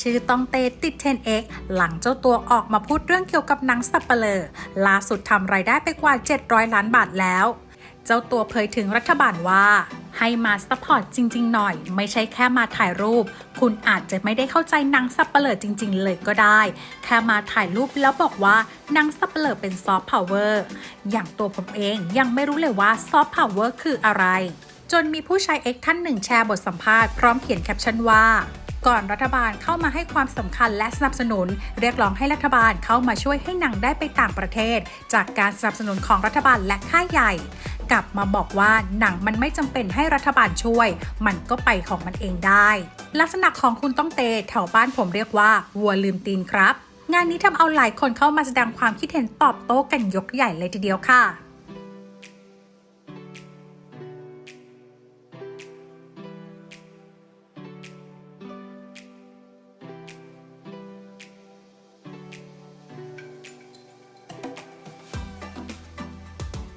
ชื่อต้องเตติด 10x หลังเจ้าตัวออกมาพูดเรื่องเกี่ยวกับหนังสับเปลอล่าสุดทำรายได้ไปกว่า 700 ล้านบาทแล้ว เจ้าตัวเผยถึงรัฐบาลว่า ให้มาสปอร์ตจริง ๆ หน่อย ไม่ใช่แค่มาถ่ายรูป คุณอาจจะไม่ได้เข้าใจนังสับเปลอจริง ๆ เลยก็ได้ แค่มาถ่ายรูปแล้วบอกว่านังสับเปลอเป็นซอฟต์พาวเวอร์อย่างตัวผมเองยังไม่รู้เลยว่าซอฟต์พาวเวอร์คืออะไรจนมีผู้ใช้ X ท่านหนึ่งแชร์บทสัมภาษณ์พร้อมเขียนแคปชั่นว่า ก่อนรัฐบาลเข้ามาให้ความสำคัญและสนับสนุน เรียกร้องให้รัฐบาลเข้ามาช่วยให้หนังได้ไปต่างประเทศ จากการสนับสนุนของรัฐบาลและค่ายใหญ่ กลับมาบอกว่าหนังมันไม่จำเป็นให้รัฐบาลช่วย มันก็ไปของมันเองได้ ลักษณะของคุณต้องเตแถวบ้านผมเรียกว่าวัวลืมตีนครับ งานนี้ทำเอาหลายคนเข้ามาแสดงความคิดเห็นตอบโต้กันยกใหญ่เลยทีเดียวค่ะ